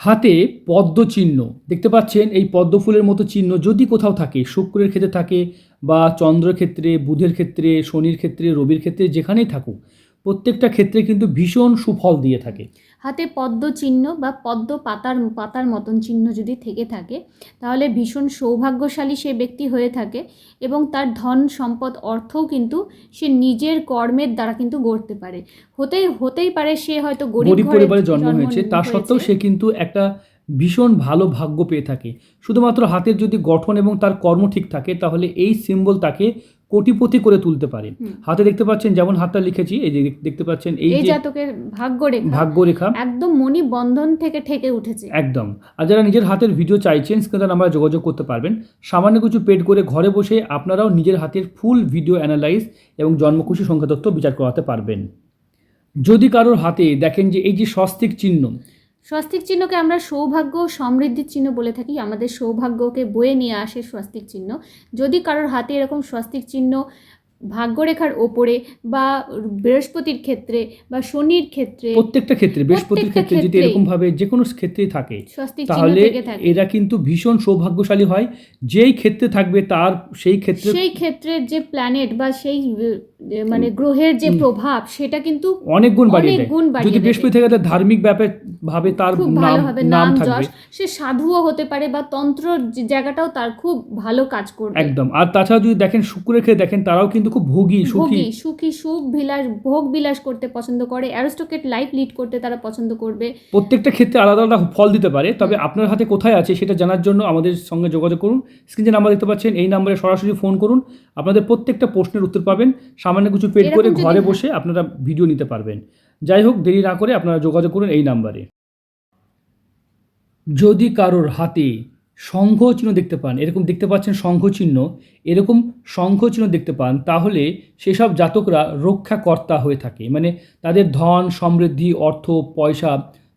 হাতে পদ্ম চিহ্ন। দেখতে পাচ্ছেন এই পদ্ম ফুলের মতো চিহ্ন যদি কোথাও থাকে, শুক্রের ক্ষেত্রে থাকে বা চন্দ্রের ক্ষেত্রে, বুধের ক্ষেত্রে, শনির ক্ষেত্রে, রবির ক্ষেত্রে যেখানেই থাকুক প্রত্যেকটা ক্ষেত্রে কিন্তু ভীষণ সুফল দিয়ে থাকে। হাতে পদ্ম চিহ্ন বা পদ্ম পাতার পাতার মতন চিহ্ন যদি থেকে থাকে তাহলে ভীষণ সৌভাগ্যশালী সে ব্যক্তি হয়ে থাকে এবং তার ধন সম্পদ অর্থও কিন্তু সে নিজের কর্মের দ্বারা কিন্তু গড়তে পারে। হতেই হতেই পারে সে হয়তো গরিব পরিবারে জন্ম হয়েছে তা সত্ত্বেও সে কিন্তু একটা ভীষণ ভালো ভাগ্য পেয়ে থাকে। শুধুমাত্র হাতের যদি গঠন এবং তার কর্ম ঠিক থাকে তাহলে এই সিম্বল তাকে কোটিপতি করে তুলতে পারে। হাতে দেখতে পাচ্ছেন যেমন হাতটা লিখেছি এই যে দেখতে পাচ্ছেন এই এই যে জাতকের ভাগ্য রেখা ভাগ্যরেখা। একদম মণি বন্ধন থেকে ঠেকে উঠেছে। একদম। আর যারা নিজের হাতের ভিডিও চাইছেন স্ক্রিনে আমরা যোগাযোগ করতে পারবেন। সামান্য কিছু পেড করে ঘরে বসে আপনারাও নিজের হাতের ফুল ভিডিও অ্যানালাইজ এবং জন্মকুশি সংখ্যাতত্ত্ব বিচার করাতে পারবেন। যদি কারোর হাতে দেখেন যে এই যে স্বস্তিক চিহ্ন স্বস্তিক চিহ্নকে আমরা সৌভাগ্য ও সমৃদ্ধির চিহ্ন বলে থাকি। আমাদের সৌভাগ্যকে বয়ে নিয়ে আসে স্বস্তিক চিহ্ন। যদি কারোর হাতে এরকম স্বস্তিক চিহ্ন ভাগ্যরেখার ওপরে বা বৃহস্পতির ক্ষেত্রে বা শনির ক্ষেত্রে প্রত্যেকটা ক্ষেত্রে বৃহস্পতির ক্ষেত্রে যদি। এরকম ভাবে যে কোনো ক্ষেত্রেই থাকে তাহলে এরা কিন্তু ভীষণ সৌভাগ্যশালী হয়। যেই ক্ষেত্রে থাকবে তার সেই ক্ষেত্রে সেই ক্ষেত্রের যে প্ল্যানেট বা সেই মানে গ্রহের যে প্রভাব সেটা কিন্তু অনেক গুণ বাড়িয়ে দেয় যদি। বৃহস্পতি থেকে তার ধার্মিক ব্যাপার ভাবে তার নাম নাম থাকবে। সে সাধুও হতে পারে বা তন্ত্র জায়গাটাও তার খুব ভালো কাজ করবে। একদম। আর তাছাড়া যদি দেখেন শুক্রের ক্ষেত্রে দেখেন তারাও কিন্তু খুব ভোগী সুখী। সুখী সুখ বিলাস ভোগ বিলাস করতে পছন্দ করে। অ্যারিস্টোকেট লাইফ লিড করতে তারা পছন্দ করবে। প্রত্যেকটা ক্ষেত্রে আলাদা আলাদা ফল দিতে পারে তবে আপনার হাতে কোথায় আছে সেটা জানার জন্য আমাদের সঙ্গে যোগাযোগ করুন। স্ক্রিনে নাম্বার দেখতে পাচ্ছেন এই নাম্বারে সরাসরি ফোন করুন। আপনাদের প্রত্যেকটা প্রশ্নের উত্তর পাবেন। সামান্য কিছু পেড করে ঘরে বসে আপনারা ভিডিও নিতে পারবেন। যাই হোক দেরি না করে আপনারা যোগাযোগ করুন এই নাম্বারে। যদি কারোর হাতে শঙ্খ চিহ্ন দেখতে পান এরকম দেখতে পাচ্ছেন শঙ্খ চিহ্ন এরকম শঙ্খ চিহ্ন দেখতে পান তাহলে সেসব জাতকরা রক্ষাকর্তা হয়ে থাকে। মানে তাদের ধন সমৃদ্ধি অর্থ পয়সা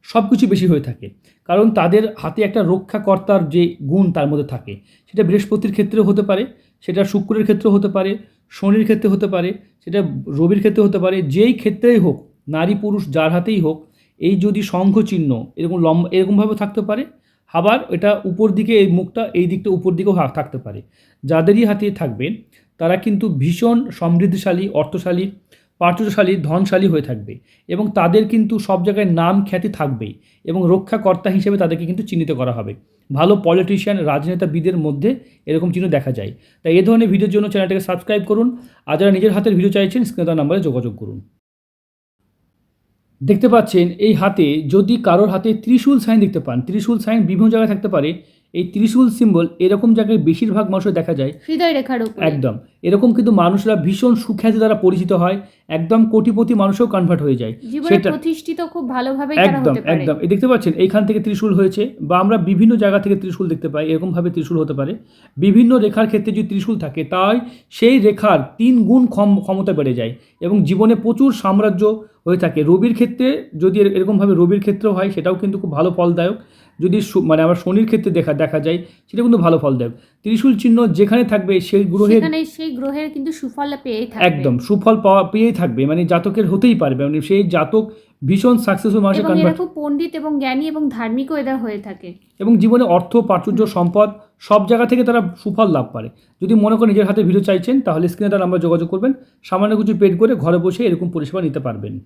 সব কিছু বেশি হয়ে থাকে। কারণ তাদের হাতে একটা রক্ষাকর্তার যে গুণ তার মধ্যে থাকে। সেটা বৃহস্পতির ক্ষেত্রেও হতে পারে সেটা শুক্রের ক্ষেত্রেও হতে পারে, শনির ক্ষেত্রে হতে পারে, সেটা রবির ক্ষেত্রে হতে পারে, যেই ক্ষেত্রেই হোক, নারী পুরুষ যার হাতেই হোক, এই যদি শঙ্খ চিহ্ন এরকম লম্বা, এরকমভাবে থাকতে পারে, আবার এটা উপর দিকে এই মুখটা এই দিকটা উপর দিকেও থাকতে পারে। যাদেরই হাতে থাকবে তারা কিন্তু ভীষণ সমৃদ্ধিশালী, অর্থশালী প্রাচুর্যশালী ধনশালী হয়ে থাকবে এবং তাদের কিন্তু সব জায়গায় নাম খ্যাতি থাকবেই এবং রক্ষাকর্তা হিসেবে তাদেরকে কিন্তু চিহ্নিত করা হবে। ভালো পলিটিশিয়ান রাজনেতাবিদের মধ্যে এরকম চিহ্ন দেখা যায়। তাই এ ধরনের ভিডিওর জন্য চ্যানেলটাকে সাবস্ক্রাইব করুন আর যারা নিজের হাতের ভিডিও চাইছেন স্ক্রিনে নাম্বারে যোগাযোগ করুন। দেখতে পাচ্ছেন, এই হাতে যদি কারোর হাতে ত্রিশূল সাইন দেখতে পান, ত্রিশূল সাইন বিভিন্ন জায়গায় থাকতে পারে এই ত্রিশূল সিম্বল এরকম জায়গায় বেশিরভাগ মানুষের দেখা যায়। হৃদয় রেখার উপরে। একদম। এরকম কিন্তু মানুষরা ভীষণ সুখ্যাতি দ্বারা পরিচিত হয় একদম কোটিপতি মানুষও কনভার্ট হয়ে যায়। সেটা- প্রতিষ্ঠিত খুব ভালোভাবে একদম একদম। এই দেখতে পাচ্ছেন এইখান থেকে ত্রিশূল হয়েছে বা আমরা বিভিন্ন জায়গা থেকে ত্রিশূল দেখতে পাই এরকমভাবে ত্রিশূল হতে পারে। বিভিন্ন রেখার ক্ষেত্রে যদি ত্রিশূল থাকে তাই সেই রেখার তিন গুণ ক্ষম ক্ষমতা বেড়ে যায় এবং জীবনে প্রচুর সাম্রাজ্য হয়ে থাকে। রবির ক্ষেত্রে যদি এরকমভাবে রবির ক্ষেত্রেও হয় সেটাও কিন্তু খুব ভালো ফলদায়ক। যদি মানে আমার শনির ক্ষেত্রে দেখা দেখা যায় সেটা কিন্তু ভালো ফলদায়ক ত্রিশূল চিহ্ন যেখানে থাকবে সেই গ্রহের সেই গ্রহের কিন্তু সুফল পেয়েই থাকবে। একদম সুফল পাওয়া পেয়েই থাকবে। মানে জাতকের হতেই পারবে। মানে সেই জাতক ভীষণ সাকসেসফুল মানুষের কনভার্ট খুব পণ্ডিত এবং জ্ঞানী এবং ধার্মিকও এরা হয়ে থাকে। এবং জীবনে অর্থ প্রাচুর্য সম্পদ সব জায়গা থেকে তারা সুফল লাভ করে। যদি মনে করেন নিজের হাতে ভিডিও চাইছেন তাহলে স্ক্রিনে তার আমরা যোগাযোগ করবেন। সামান্য কিছু পেড করে ঘরে বসে এরকম পরিষেবা নিতে পারবেন।